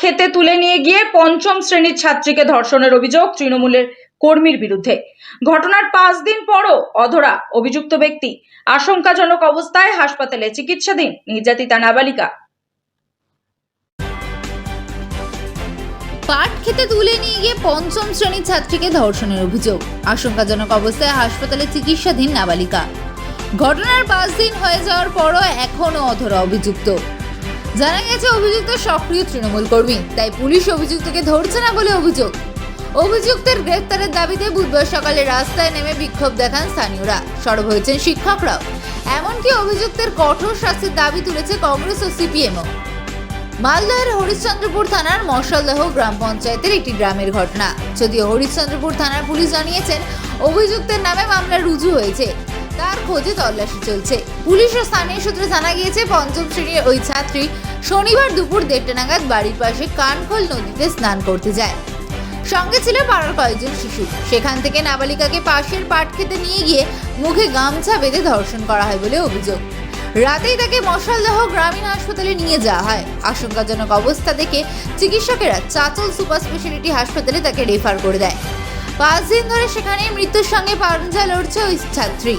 খেতে তুলে নিয়ে গিয়ে পঞ্চম শ্রেণির ছাত্রীকে ধর্ষণের অভিযোগ তৃণমূলের কর্মীর বিরুদ্ধে। ঘটনার পাঁচ দিন পরও অধরা অভিযুক্ত ব্যক্তি। আশঙ্কাজনক অবস্থায় হাসপাতালে চিকিৎসাধীন নির্যাতিতা নাবালিকা। পাট খেতে তুলে নিয়ে গিয়ে পঞ্চম শ্রেণির ছাত্রীকে ধর্ষণের অভিযোগ। আশঙ্কাজনক অবস্থায় হাসপাতালে চিকিৎসাধীন নাবালিকা। ঘটনার পাঁচ দিন হয়ে যাওয়ার পরও এখনও অধরা অভিযুক্ত। জানা গেছে অভিযুক্ত সক্রিয় তৃণমূল কর্মী, তাই পুলিশ অভিযুক্তকে ধরছে না বলে অভিযোগ। অভিযুক্তের গ্রেফতারের দাবিতে বুধবার সকালে রাস্তায় নেমে বিক্ষোভ দেখান স্থানীয়রা। সরব হয়েছেন শিক্ষকরাও। এমনকি অভিযুক্তের কঠোর শাস্তির দাবি তুলেছে কংগ্রেস ও সিপিএমও। মালদহের হরিশ্চন্দ্রপুর থানার মশালদহ গ্রাম পঞ্চায়েতের একটি গ্রামের ঘটনা। যদিও হরিশ্চন্দ্রপুর থানার পুলিশ জানিয়েছেন, অভিযুক্তের নামে মামলা রুজু হয়েছে। খোঁজে তল্লাশি চলছে। পুলিশ ও স্থানীয় সূত্রে জানা গিয়েছে, পঞ্চম শ্রেণির ওই ছাত্রী শনিবার দুপুর দেড়টা নাগাদ বাড়ির পাশে কানখোল নদীতে স্নান করতে যায়। সঙ্গে ছিল পাড়ার কয়েকজন শিশু। সেখান থেকে নাবালিকাকে পাশের পাট খেতে নিয়ে গিয়ে মুখে গামছা বেঁধে ধর্ষণ করা হয় বলে অভিযোগ। রাতেই তাকে মশালদহ গ্রামীণ হাসপাতালে নিয়ে যাওয়া হয়। আশঙ্কাজনক অবস্থা দেখে চিকিৎসকেরা চাচল সুপার স্পেশালিটি হাসপাতালে তাকে রেফার করে দেয়। পাঁচ দিন ধরে সেখানে মৃত্যুর সঙ্গে পাঞ্জা লড়ছে ওই ছাত্রী।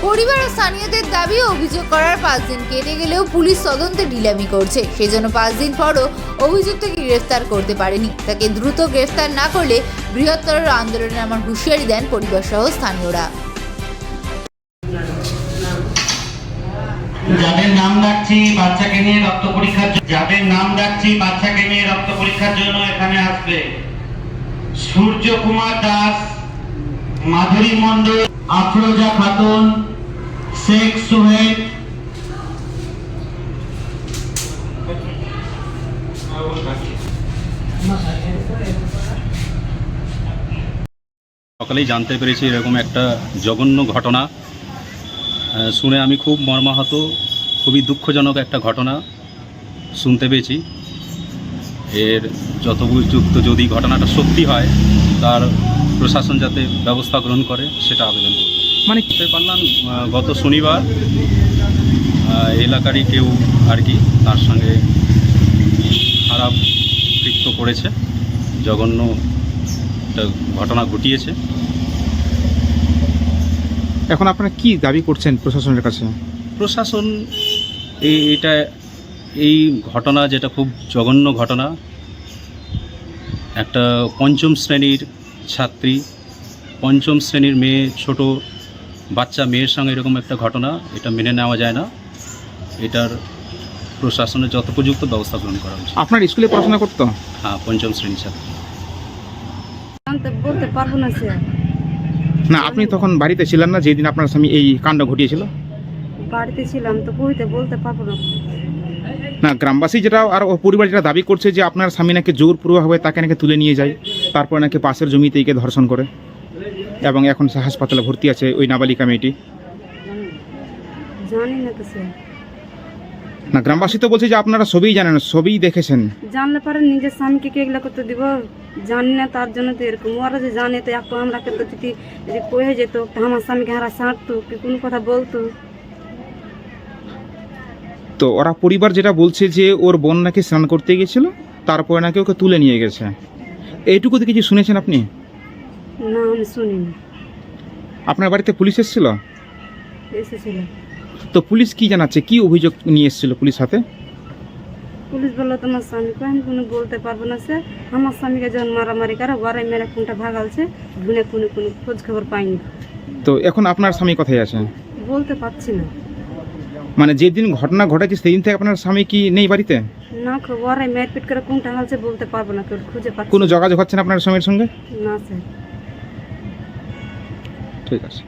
পরিবার ও স্থানীয়দের দাবি অভিযোগ করার পাঁচ দিন কেটে গেলেও পুলিশ তদন্তে ঢিলামি করছে। সেজন্য পাঁচ দিন পরও অভিযুক্তকে গ্রেফতার করতে পারেনি। তাকে দ্রুত গ্রেফতার না করলে বৃহত্তর আন্দোলনে আমার হুঁশিয়ারি দেন পরিবার সহ স্থানীয়রা। যাদের নাম ডাকছি, বাচ্চাকে নিয়ে রক্ত পরীক্ষার জন্য- যাদের নাম ডাকছি, বাচ্চাকে নিয়ে রক্ত পরীক্ষার জন্য এখানে আসবে। সূর্য কুমার দাস মাধুরী মণ্ডল, আফরোজা খাতুন, শেখ সোহেল সকালেই জানতে পেরেছি এরকম একটা জঘন্য ঘটনা। শুনে আমি খুব মর্মাহত, খুবই দুঃখজনক একটা ঘটনা শুনতে পেয়েছি। এর যত যুক্ত যদি ঘটনাটা সত্যি হয়, তার প্রশাসন যাতে ব্যবস্থা গ্রহণ করে সেটা আবেদন করব। মানে পারলাম গত শনিবার এলাকারই কেউ আর কি তার সঙ্গে খারাপ কৃত্য করেছে জঘন্য একটা ঘটনা ঘটিয়েছে। এখন আপনারা কি দাবি করছেন প্রশাসনের কাছে? প্রশাসন এই এটা এই ঘটনা যেটা খুব জঘন্য ঘটনা একটা পঞ্চম শ্রেণির ছাত্রী পঞ্চম শ্রেণির মেয়ে ছোট বাচ্চা মেয়ের সঙ্গে এরকম একটা ঘটনা এটা মেনে নেওয়া যায় না। এটার প্রশাসনের যত যথোপযুক্ত ব্যবস্থা গ্রহণ করা উচিত আপনার স্কুলে পড়াশোনা করতো? হ্যাঁ পঞ্চম শ্রেণির ছাত্রী। বলতে পারব না না আপনি তখন বাড়িতে ছিলেন না যেদিন আপনার স্বামী এই কাণ্ড ঘটিয়েছিল? বাড়িতে ছিলাম তো বইতে বলতে পারব না। না গ্রামবাসী যেটা আর পরিবার যেটা দাবি করছে যে আপনার স্বামী নাকি জোরপূর্বকভাবে তাকে নাকি তুলে নিয়ে যায় তারপর নাকি পাশের জমিতে একে ধর্ষণ করে এবং এখন সে হাসপাতালে ভর্তি আছে ওই নাবালিকা মেয়েটি। না তো সে। না গ্রামবাসী তো বলছে যে আপনারা সবই জানেন সবই দেখেছেন। জানলে পারেন নিজের স্বামীকে কে এগুলো করতে দিব? জানি না তার জন্য তো এরকম। ওরা যে জানে তো একটু আমরা তো যদি কয়ে যেত তো আমার স্বামীকে হারা সাঁটতো কি কোনো কথা বলতো? তো ওরা পরিবার যেটা বলছে যে ওর বোন নাকি স্নান করতে গেছিল তারপরে নাকি ওকে তুলে নিয়ে গেছে। এইটুকু তো কিছু শুনেছেন আপনি? না আমি শুনিনি। আপনার বাড়িতে পুলিশ এসেছিল? এসেছিল। তো পুলিশ কি জানাচ্ছে? কি অভিযোগ নিয়ে এসেছিল পুলিশ হাতে? পুলিশ বলল তোমার স্বামীকে আমি কোনো বলতে পারব না সে আমার স্বামীকে যখন মারামারি করে ঘরে মেরে কোনটা ভাগালছে গুনে কোনো কোনো খোঁজ খবর পাইনি। তো এখন আপনার স্বামী কোথায় আছে? বলতে পারছি না। মানে যেদিন ঘটনা ঘটেছে সেদিন থেকে আপনার স্বামী কি নেই বাড়িতে? না খবর মেরপিট করে কোন টাঙালছে বলতে পারব না কেউ খুঁজে পাচ্ছি কোনো যোগাযোগ হচ্ছে না আপনার স্বামীর সঙ্গে? না স্যার। ঠিক আছে।